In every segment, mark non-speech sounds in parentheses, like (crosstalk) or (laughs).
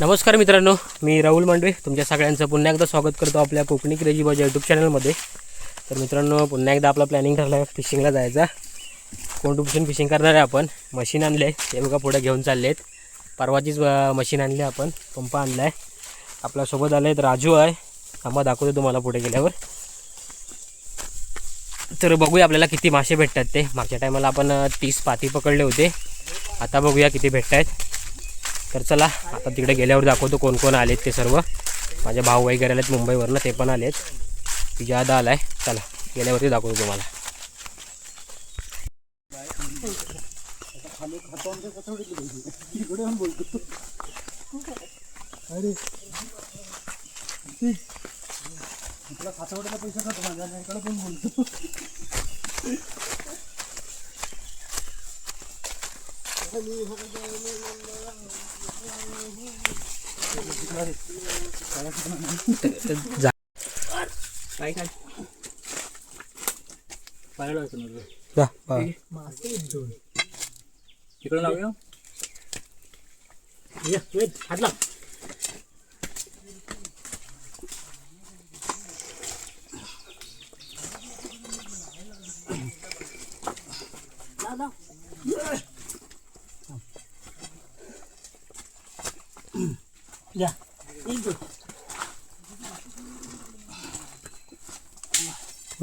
नमस्कार मित्रांनो मी राहुल मांडवे. तुमच्या सगळ्यांचं पुन्हा एकदा स्वागत करतो आपल्या कोकणी क्रेजी बाजा यूट्यूब चॅनलमध्ये तर मित्रांनो पुन्हा एकदा आपला प्लॅनिंग ठरला आहे फिशिंगला जायचा. कोंडूपासून फिशिंग करणार आहे आपण? मशीन आणले ते बघा पुढे घेऊन चालले आहेत परवाचीच मशीन आणली आपण. पंप आणला आहे आपल्यासोबत आले आहेत राजू आहे. थांबा दाखवतो तुम्हाला पुढे गेल्यावर. तर बघूया आपल्याला किती मासे भेटतात ते. मागच्या टायमाला आपण तीस पाती पकडले होते. आता बघूया किती भेटत आहेत तर चला आता तिकडे गेल्यावर दाखवतो कोण कोण आलेत ते सर्व. माझे भाऊ वगैरे आलेत मुंबईवरनं ते पण आलेत. आला आलाय. चला गेल्यावरती दाखवतो तुम्हाला. पैसा इकडे लावूया. ये, वेट, हात लाव.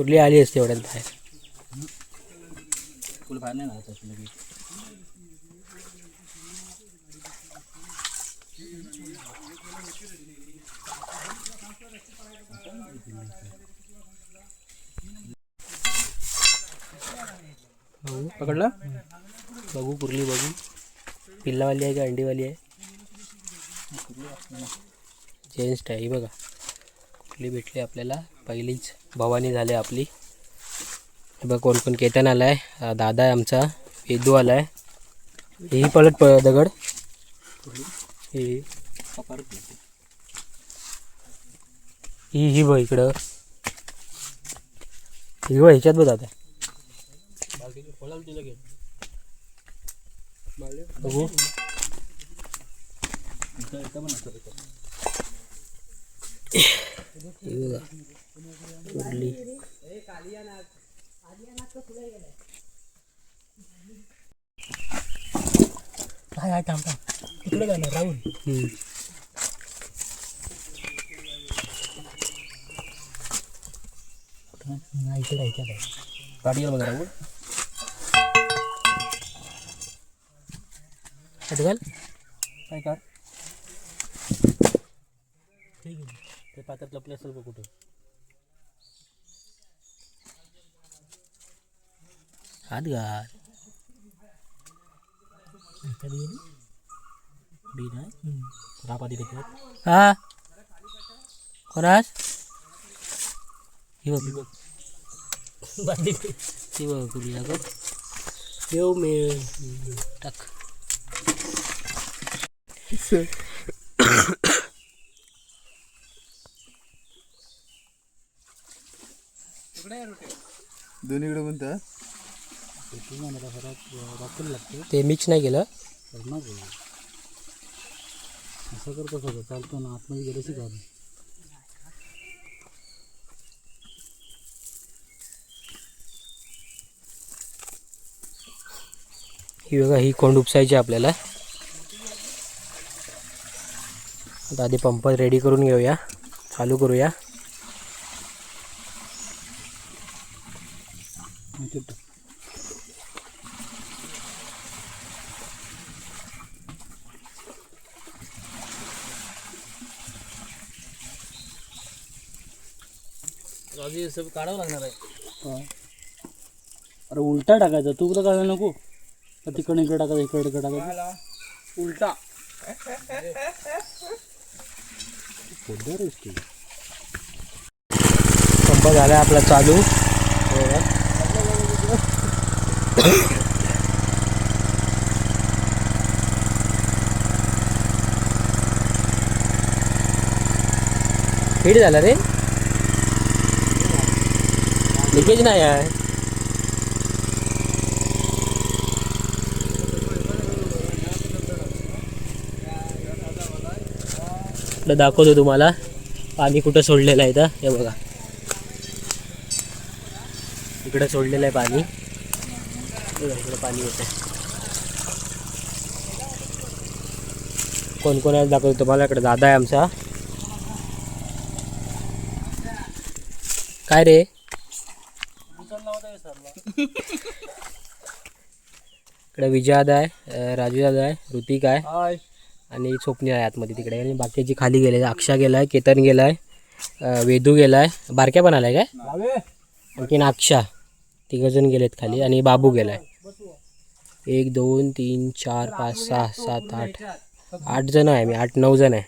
कुठली आली असते एवढ्यात बाहेर? फुल बाहेर नाही घालायचं असं लगेच. बघू. पकडलं? बघू कुर्ली बघू. पिल्लावाली आहे का अंडीवाली आहे? जेन्स्ट आहे बघा. कुठली भेटली आपल्याला? पहिलीच. भवानी झाली आपली. हे बघ कोण कोण केतन आला आहे दादा आहे आमचा. वेदू आला आहे ही पलट प दगड. ही. ही ही बघ इकडं. ही बघ ह्याच्यात बघ आता बघू. ही बघा कुर्ली हाय हाय थांब थांब इकडे जाणार राहुल हम्म. नाही इकडे ह्याच्यात आहे गाडीवर बघा राहुल अडगल काय कर ठीक आहे ते पात्रात लपले असेल बघ कुठं हात घाल ह्याच्यात गेली बी नाही रापाती त्याच्यात हा कोणास ही बघ बांधली ती बघ कुर्ली अगं ठेव मे टाक दोन्हीकडे म्हणतात लागते ते मिक्स नाही केलं. असं करतो सगळं चालतो ना आतमध्ये गेलं शिका ही बघा ही कोंड उपसायची आपल्याला. आता आधी पंप रेडी करून घेऊया. चालू करूया. राजू सब काढावं लागणार आहे. अरे उलटा टाकायचा. तू कुठं काढायला नको. का तिकडे इकडे टाकायचं इकडे इकडे टाकायचं. उलटा. तू. पंप झाला आपला चालू. हिट झाला रे? लिकेज नाही आहे. दाखवतो तुम्हाला. पाणी कुठं सोडलेलं आहे तर हे बघा. इकडं सोडलेलं आहे पाणी. बघा, इकडं पाणी येतं कोण कोण आहे दाखवतो? तुम्हाला इकडे दादा आहे आमचा. काय रे? इकडे विजय दादा आहे राजू दादा आहे ऋतिक आहे. आणि स्वप्नील आहे आतमध्ये तिकडे. आणि बाकीची खाली गेले अक्षा गेलाय केतन गेलाय वेदू गेलाय. बारक्या पण आलाय काय? आणखीन अक्षा. तिघजण गेलेत खाली. आणि बाबू गेलाय. एक दोन तीन चार पाच सहा सात आठ. आठ जण आहे मी आठ नऊ जण आहे.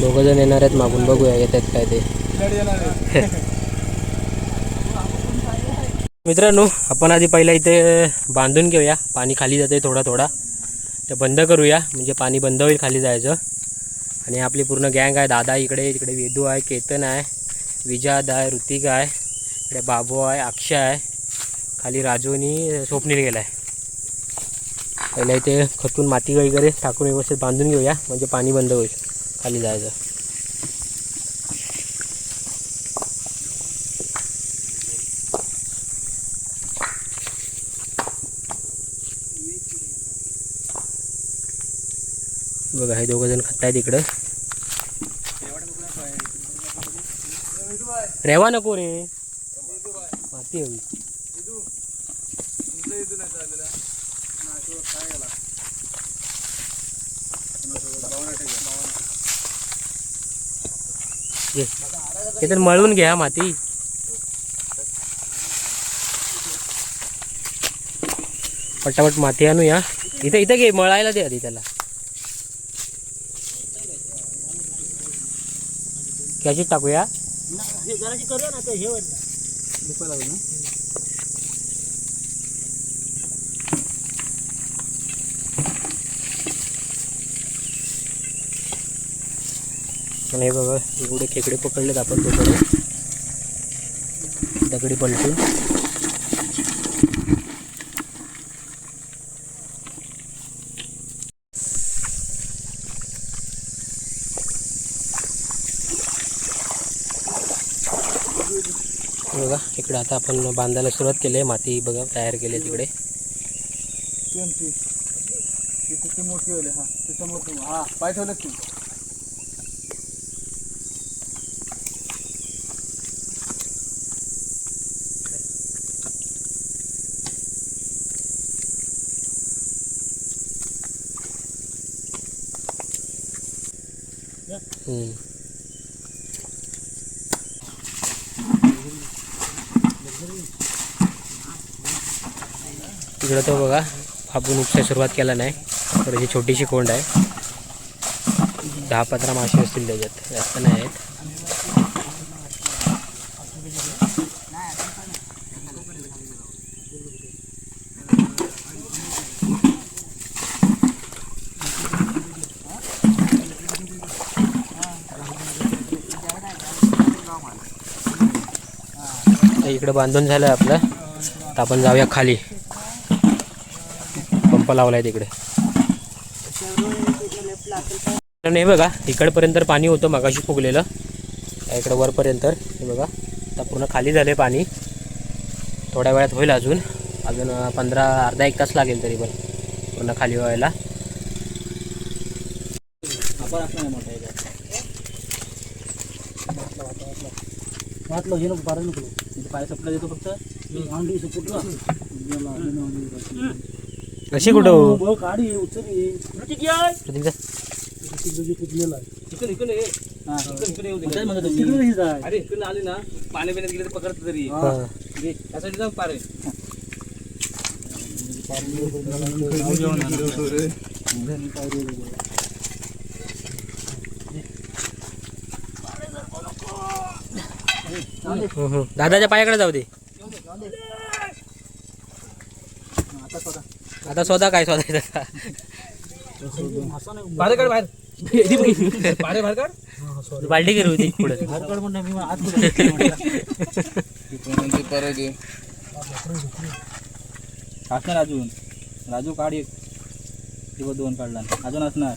दोघं जण येणार आहेत मागून बघूया येतात काय ते. (laughs) मित्रांनो आपण आधी पहिला इथे बांधून घेऊया. पाणी खाली जाते थोडा थोडा. ते बंद करूया म्हणजे पाणी बंद होईल खाली जायचं. आणि आपली पूर्ण गँग आहे दादा इकडे इकडे वेदू आहे केतन आहे विजाद आहे ऋतिक आहे इकडे बाबू आहे अक्षय आहे. खाली राजू आणि स्वप्नील गेला आहे पहिला इथे खतून माती वगैरे टाकून व्यवस्थित बांधून घेऊया म्हणजे पाणी बंद होईल. खाली जायचं. बघा हे दोघं जण खात आहेत इकडं. रेवा नको रे. माती हवी. तर मळून घ्या माती. पटापट माती आणू या इथं इथं घे मळायला दे आधी त्याला. कॅशीच टाकूया. आणि हे बघा एवढे खेकडे पकडलेत आपण तोकडे दगडी पलटून बघा इकडे आता आपण बांधायला सुरुवात केली आहे. माती बघा तयार केली आहे तिकडे. तिथे मोठी हा मोठी हा पाय ठेवलं तू इकडं तो बघा आपण उपसा सुरुवात केला नाही थोडीशी छोटीशी कोंड आहे. दहा पंधरा मासे असतील त्याच्यात जास्त नाही आहेत. इकडं बांधून झालं आपलं तर आपण जाऊया खाली. पंप लावलाय तिकडे. नाही बघा इकडपर्यंत पाणी होतं मगाशी फुगलेलं. इकडं वरपर्यंत हे बघा आता पूर्ण खाली झाले पाणी. थोड्या वेळात होईल अजून. अजून पंधरा अर्धा एक तास लागेल तरी पण. पूर्ण खाली व्हायला. वाटलं हे नको पारा नको. पाय देतो फक्त. कशी कुठं? हो? काढी उचली इकडे इकडे हा इकडे इकडे येऊ दे म्हणत होती अरे इकडे आले ना पाणी पिण्यात गेले तर पकडत तरी. हा. त्यासाठी जाऊ पारे. दादाच्या पायाकडे जाऊ दे. आता स्वतः काय स्वतः बाहेर काढ बाहेर पारे बाहेर काढ बाल्टी गेली होती पुढे. असणार अजून राजू. काढ एक. किंवा दोन काढला. अजून असणार.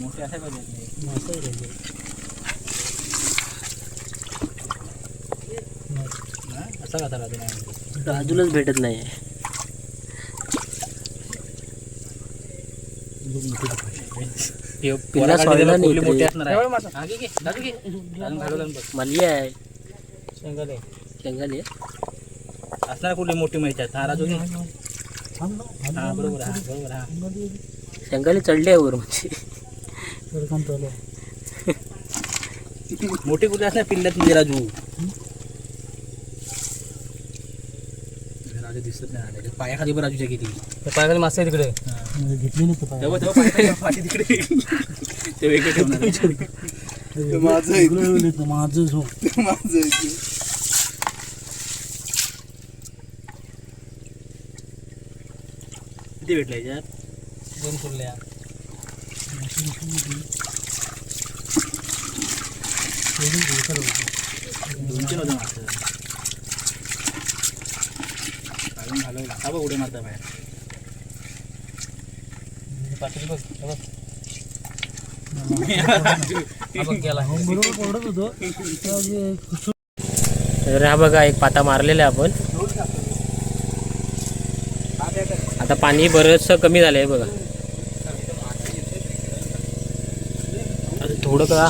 मोठे असे पाहिजे असा कसा राहतो नाही राजूलाच भेटत नाही पिल्ला सोडला नाही मोठी इकडे. असणार आहे हा, घे, घे. दादू घे. अजून घालू घालून बघ. मल्ली आहे. शेंगाले. शेंगाली असणार कुठली मोठी माहिती आहे. हा राजू. हा बरोबर हा बरोबर हा. शेंगाली चढली आहे वर म्हणजे. मोठी कुठे असणार? पिल्ल्यात म्हणजे राजू राजू दिसत नाही आले. पायाखाली पण राजूच्या किती पायाखाली मासे आहे तिकडे. म्हणजे घेतली. तेव्हा तेव्हा पायाखाली पाठी तिकडे ते वेगळे ठेवणार माझं झोप. किती भेटले याच्यात? दोन फुलल्या दोनशे नव्हतं मागचं बघ उड्या मारता बाहेर. पाठी बघ हे बघ. तर हा एक पाता मारलेला आहे आपण. आता पाणी बरंच कमी झालं आहे बघा. थोडं का?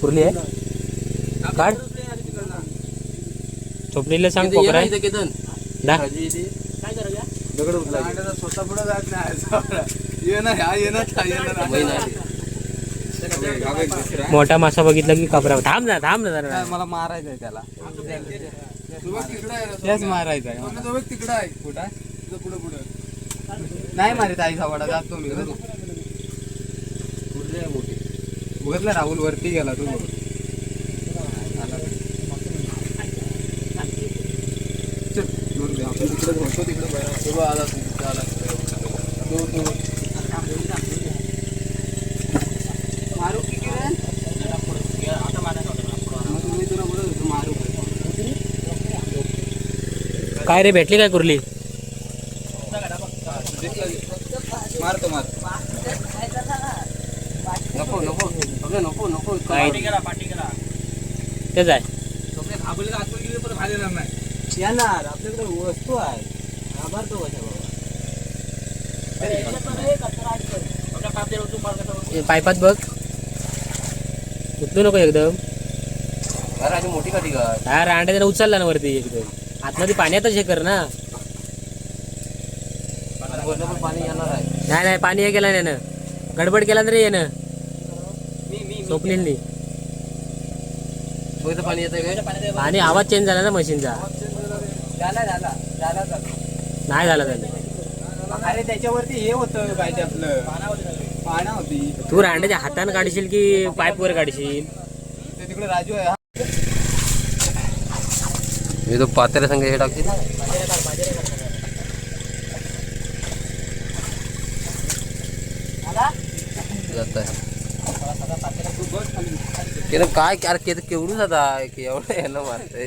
पुरली आहे? काढ. चोपडीला सांग कोकरा दा मोठा मासा बघितला की कपरा थांब ना थांब ना जरा. मला मारायचंय त्याला. तेच मारायचंय. मला. तिकडं आहे. कुठं आहे? पुढं पुढं. नाही मारित आई सावडा जातो मी. बघितलं राहुल वरती गेला तू. आपण तिकडे होतो तिकडे बरं. तो बघ आला तो, तिथं आला. तो, तो. मारू की किरण मग तुम्ही तुला बोलत होतो मारू काय रे भेटली काय कुर्ली मारतो मार नको नको अगं नको नको काय तेच आहे येणार. आपल्याकडे वस्तू आहे. आभारतो कशा बाबा पायपात बघ. उचलू नको एकदम. मोठी काठी का हा रांड्या जरा उचलला ना वरती एकदम. आतमध्ये पाण्यातच हे कर ना. पाणी येणार आहे. नाही नाही पाणी हे केलं ना. गडबड केला तरी ये ना. पाणी येतं आणि आवाज चेंज झाला ना मशीनचा. झाला झाला झाला झाला नाही झाला त्याने अरे त्याच्यावरती हे होतं काय ते आपलं. पाना होती. तू रांड्याच्या हाताने काढशील की पाईप वर काढशील? ते तिकडे राजू आहे मी तो पात्याला संग हे टाकते. काय? अरे केवढूच आता. की एवढं यानं मारतंय.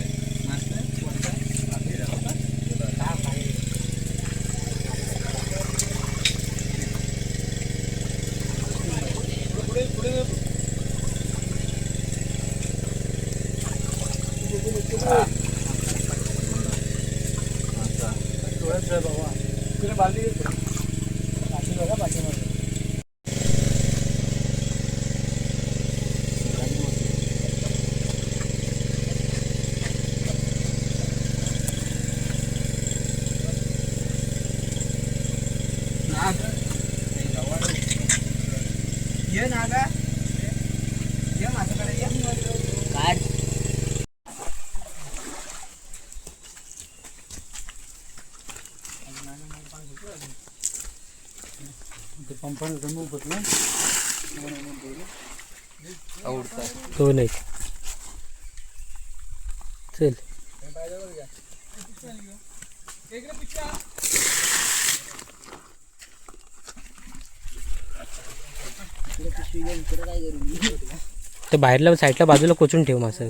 ते पंपाने बसलं तो नाही. चल. तर बाहेरला साईडला बाजूला कोचून ठेव मासा.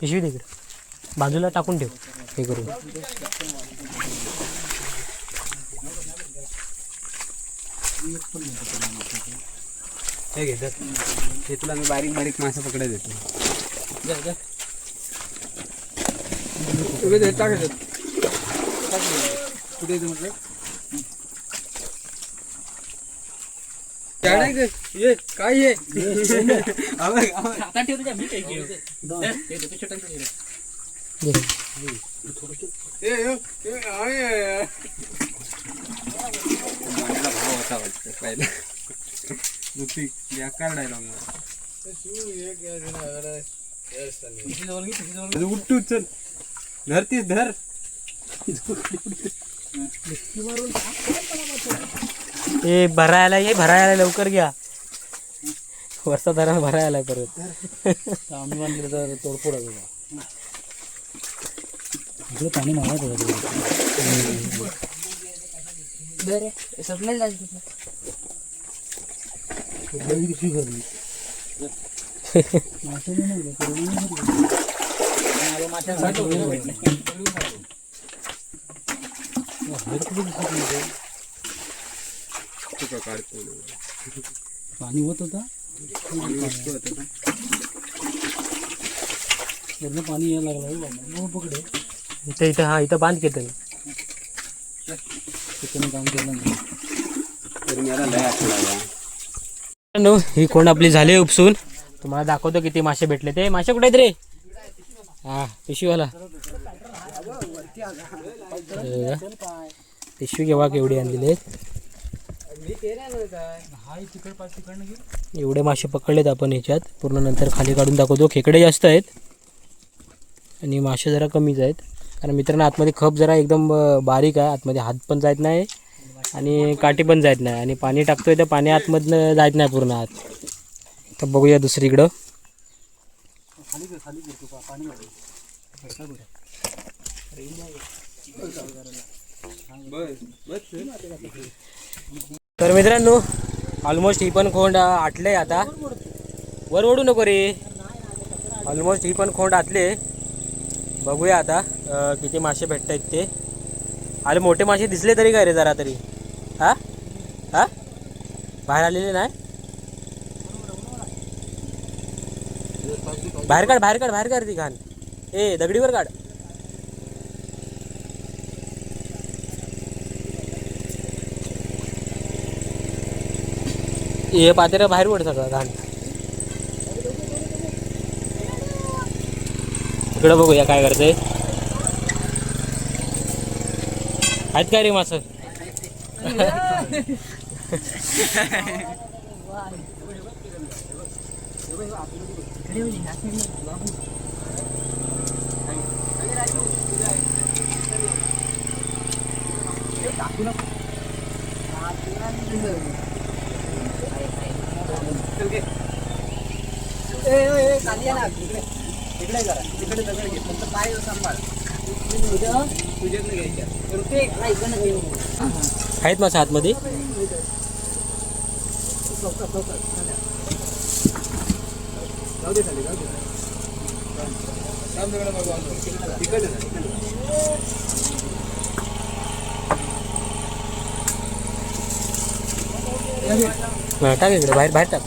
पिशवी तिकडे बाजूला टाकून ठेव. हे करून. हे घे हे तुला मी बारीक बारीक मासे पकडत देतो. उभे दे, टाक ह्याच्यात. टाक ह्याच्यात. कुठे येते म्हटलं? काय नाही ते? ये काय ये? आवाज- आवाज. आता ठेव तुझ्या मी काही ऋतिक, बेकार dialogue मारा. उठ चल धरतीस धर ए भरायला ये भरायला लवकर घ्या वरचा दरा भरायला परत आम्ही बांधले तर तोडफोड इकडे पाणी मारा थोडं कुठल्याही पाणी होत होता. वरनं पाणी यायला लागलं पकडे इथं इथं हा इथं बाँध घेतं काम केलं. नो ही कोण आपली झाली उपसून? तुम्हाला दाखवतो किती मासे भेटले ते. मासे कुठे आहेत रे? हा पिशवीवाला. पिशवी केव्हा केवढी आणलेली आहेत? एवढे मासे पकडलेत आपण ह्याच्यात पूर्ण नंतर खाली काढून दाखवतो. खेकडे जास्त आहेत. आणि मासे जरा कमीच आहेत. कारण मित्रांनो आतमध्ये खप जरा एकदम बारीक आहे. आतमध्ये हात पण जायत नाही. आणि काठी पण जायत नाही. आणि पाणी टाकतोय तर पाणी आतमधनं जायत नाही पूर्ण आत. तर बघूया दुसरीकडं. तर मित्रांनो ऑलमोस्ट ही पण खोंड आटले आता. वर ओढू नको रे. ऑलमोस्ट ही पण खोंड आटले. बघूया आता किती मासे भेटत आहेत ते. अरे मोठे मासे दिसले तरी काय रे जरा तरी. हा? हा? बाहेर आलेले नाही? बाहेर काढ बाहेर काढ बाहेर काढ ती घाण. ए दगडीवर काढ. हे पातेरा बाहेर पड सगळं घाण. इकडं बघूया काय करते आहेत काय रे मासं? खाली या ना तिकडे तिकडे करा तिकडे दगड घे फक्त पाय सांभाळ तुझ्याकडे घ्यायच्या. तर ते इकडनं घेऊन आहेत माझ्या आतमध्ये टाक इकडे बाहेर बाहेर टाक.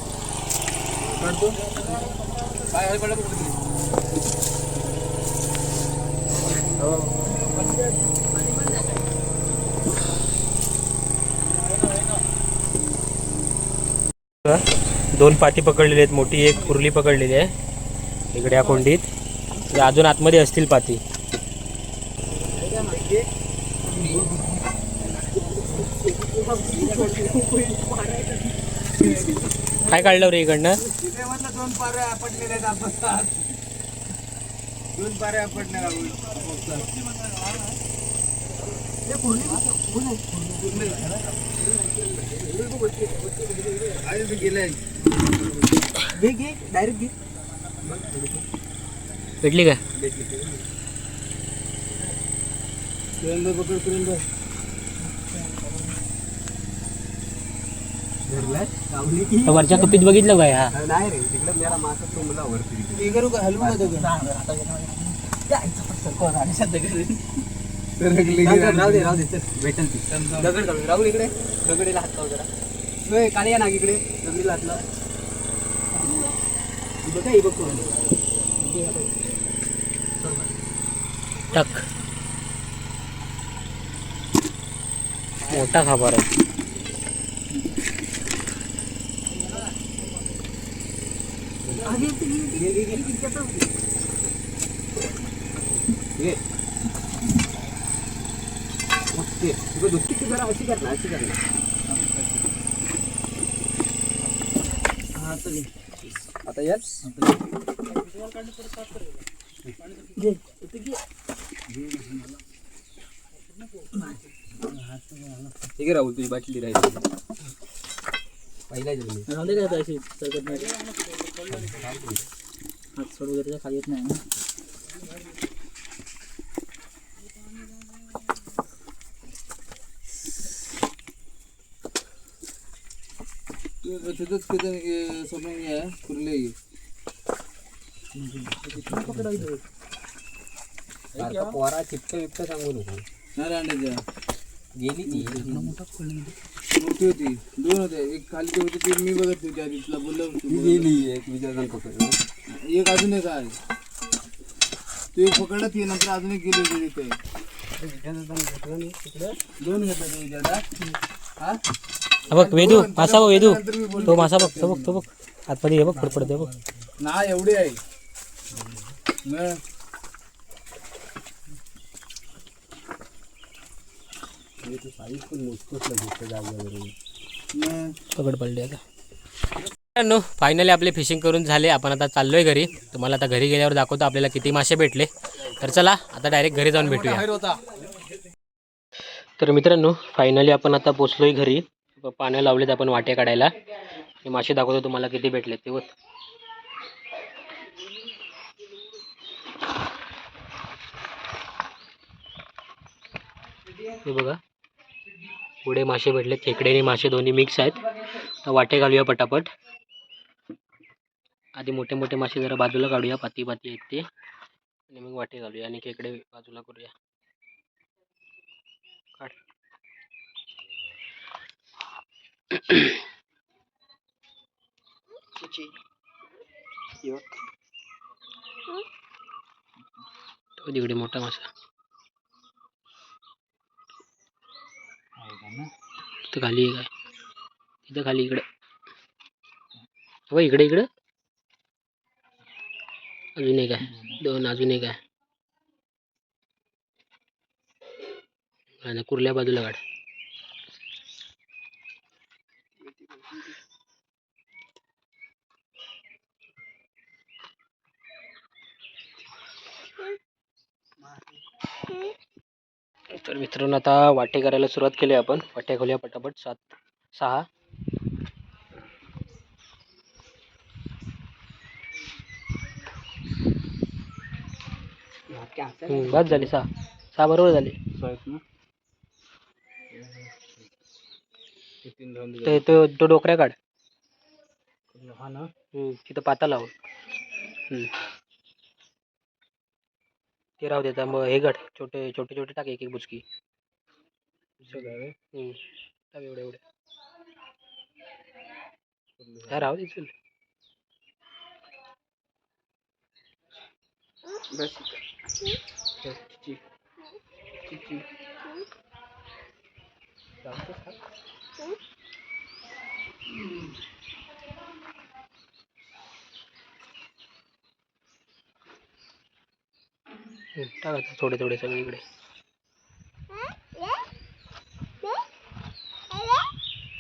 दोन पाती पकडलेली आहेत मोठी एक कुर्ली पकडलेली आहे. इकडे या कोंडीत. अजून आतमध्ये असतील पाती. काय काढलं रे इकडनं? दोन पारे आपटलेले आहेत आपण. दोन डायरेक्ट घे भेटली का? वरच्या कपीत बघितलं काय? हा. नाही रे तिकडे मेरा मासा तुंबला वरती करू का हलवू का राहू दे राहू दे चल भेटेल ती दगड घालू राहुल इकडे. दगडीला हात लाव जरा. काळे या ना इकडे दगडीला हात लाव. बघ ही बघ करून. टक. मोठा खाबर आहे. दुसरी जरा अशी कर ना अशी कर ना हा, आता याच ठीक आहे राहुल तुझी बाटली राहिली. पहिला राहून दे का आता अशी सरकत नाही. हात सोड वगैरे खाली येत नाही ना. तिथंच किती सोडून घ्या कुर्ले पोरा चिपट बिपट सांगू नको. नाही गेली ती. मोठी होती दोन होते एक खाली होती ती मी बघत होती आधी तुला बोललो गेली एक विचार एक अजून एक आहे. तू एक पकडला ती नंतर अजून एक गेली तिथे. दोन घेतला तू हा? बघ वेदू मासा बघ वेदू. तो मासा बघ तो बघ तो बघ. आतमध्ये हे बघ फडफडते बघ. ना एवढी आहे. पकड पडली आता. मित्रांनो फायनली आपले फिशिंग करून झाले. आपण आता चाललोय घरी. तुम्हाला आता घरी गेल्यावर दाखवतो आपल्याला किती मासे भेटले. तर चला आता डायरेक्ट घरी जाऊन भेटूया. तर मित्रांनो फायनली आपण आता पोचलोय घरी. पाण्या लावलेत आपण वाटे काढायला. आणि मासे दाखवतो तुम्हाला किती भेटले ते होत हे बघा. पुढे मासे भेटले खेकडे आणि मासे दोन्ही मिक्स आहेत. तर वाटे घालूया पटापट. आधी मोठे मोठे मासे जरा बाजूला काढूया पाती पाती आहेत ते. आणि मग वाटे घालूया आणि खेकडे बाजूला करूया. काढ. तो तिकडे मोठा मासा. खाली आहे काय इथं खाली इकडे. हो इकडे इकडं. अजून एक आहे. दोन अजून एक आहे. आणि कुर्ल्या बाजूला काढ तर मित्रांनो आता वाटे करायला सुरुवात केली आपण. वाट्या खोल्या पटापट. सात सहा. बस झाली सहा. सहा बरोबर झाली. ते तो तो डोकऱ्या काढ. हा ना? तिथं पाता लाव. ते राहू देता मग हे गड छोटे छोटे छोटे टाक एक एक बुचकी. टाक एवढ्या एवढ्या हा राहू दे चल. बस टाका थोडे थोडे सगळीकडे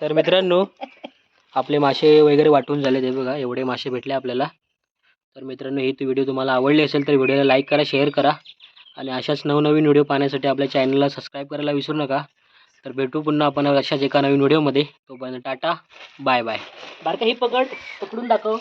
तर मित्रांनो आपले मासे वगैरे वाटून झाले ते बघा एवढे मासे भेटले आपल्याला. तर मित्रांनो ही व्हिडिओ तुम्हाला आवडली असेल तर व्हिडिओला लाईक करा शेअर करा. आणि अशाच नवनवीन व्हिडिओ पाहण्यासाठी आपल्या चॅनलला सबस्क्राईब करायला विसरू नका. तर भेटू पुन्हा आपण अशाच एका नवीन व्हिडिओमध्ये. तोपर्यंत टाटा बाय बाय बारका ही पकड पकडून दाखव.